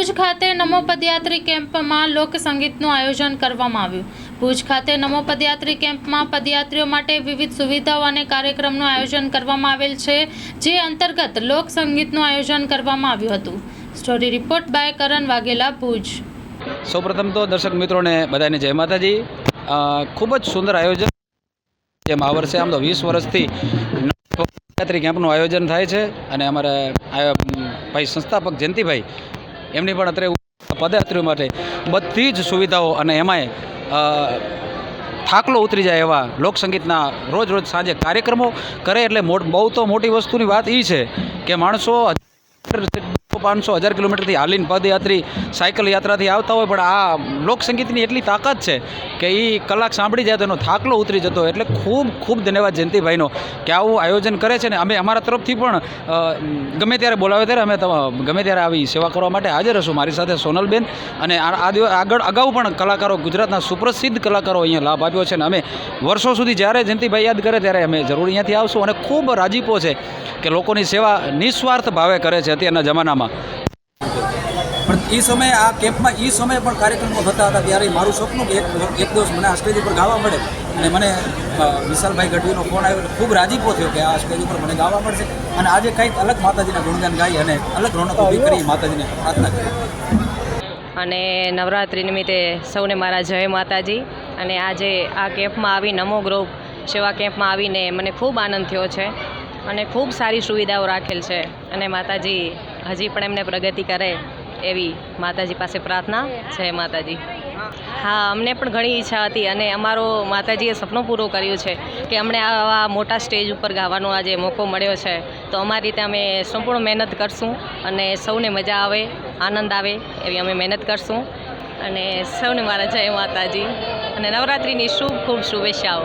ભુજ ખાતે નમો પદયાત્રી કેમ્પમાં લોકસંગીતનું આયોજન કરવામાં આવ્યું. ભુજ ખાતે નમો પદયાત્રી કેમ્પમાં પદયાત્રીઓ માટે વિવિધ સુવિધાઓ અને કાર્યક્રમનું આયોજન કરવામાં આવેલ છે, જે અંતર્ગત લોક સંગીતનું આયોજન કરવામાં આવ્યું હતું. Story report by Karan Vaghela, Bhuj. સૌપ્રથમ તો દર્શક મિત્રોને બધાને જય માતાજી. ખૂબ જ સુંદર આયોજન જેમ આ વર્ષે આમ તો વીસ વર્ષથી પદયાત્રી કેમ્પનું આયોજન થાય છે. અને અમારે ભાઈ સંસ્થાપક જયંતિભાઈ એમની પણ અત્રે પદયાત્રીઓ માટે બધી જ સુવિધાઓ અને એમાંય થાકલો ઉતરી જાય એવા લોકસંગીતના રોજ રોજ સાંજે કાર્યક્રમો કરે એટલે બહુ તો મોટી વસ્તુની વાત એ છે કે માણસો પાંચસો હજાર કિલોમીટરથી હાલીને પદયાત્રી, સાયકલ યાત્રાથી આવતા હોય, પણ આ લોકસંગીતની એટલી તાકાત છે કે એ કલાક સાંભળી જાય તો એનો થાકલો ઉતરી જતો એટલે ખૂબ ખૂબ ધન્યવાદ જયંતિભાઈનો કે આવું આયોજન કરે છે ને અમે અમારા તરફથી પણ ગમે ત્યારે બોલાવે ત્યારે અમે ગમે ત્યારે આવી સેવા કરવા માટે હાજર હશું. મારી સાથે સોનલબેન અને આ આગળ, અગાઉ પણ કલાકારો, ગુજરાતના સુપ્રસિદ્ધ કલાકારો અહીંયા લાભ આપ્યો છે અને અમે વર્ષો સુધી જ્યારે જયંતિભાઈ યાદ કરે ત્યારે અમે જરૂર અહીંયાથી આવશું. અને ખૂબ રાજીપો છે કે લોકોની સેવા નિસ્વાર્થ ભાવે કરે છે અત્યારના જમાનામાં. પણ એ સમયે આ કેમ્પમાં એ સમયે પણ કાર્યક્રમો થતા હતા ત્યારે મારું સપનું કે એક એક દિવસ મને આ સ્ટેજ ઉપર ગાવા મળે. અને મને વિશાલભાઈ ગઢવીનો ફોન આવ્યો એટલે ખૂબ રાજીપો થયો કે આ સ્ટેજ ઉપર મને ગાવા મળશે. અને આજે કંઈક અલગ માતાજીના ગુણગાન ગાઈ અને અલગ રોનક ઊભી કરી માતાજીને પ્રાર્થના કરી. અને નવરાત્રિ નિમિત્તે સૌને મારા જય માતાજી. અને આજે આ કેમ્પમાં આવી નમો ગ્રુપ સેવા કેમ્પમાં આવીને મને ખૂબ આનંદ થયો છે. અને ખૂબ સારી સુવિધાઓ રાખેલ છે. અને માતાજી હજી પણ એમને પ્રગતિ કરે એવી માતાજી પાસે પ્રાર્થના જય માતાજી. હા, અમને પણ ઘણી ઈચ્છા હતી અને અમારો માતાજીએ સપનું પૂરું કર્યું છે કે અમને આવા મોટા સ્ટેજ ઉપર ગાવાનો આજે મોકો મળ્યો છે. તો અમારી રીતે અમે સંપૂર્ણ મહેનત કરશું અને સૌને મજા આવે, આનંદ આવે એવી અમે મહેનત કરશું. અને સૌને મારા જય માતાજી. અને નવરાત્રિની શુભ ખૂબ શુભેચ્છાઓ.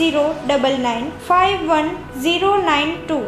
zero double nine five one zero nine two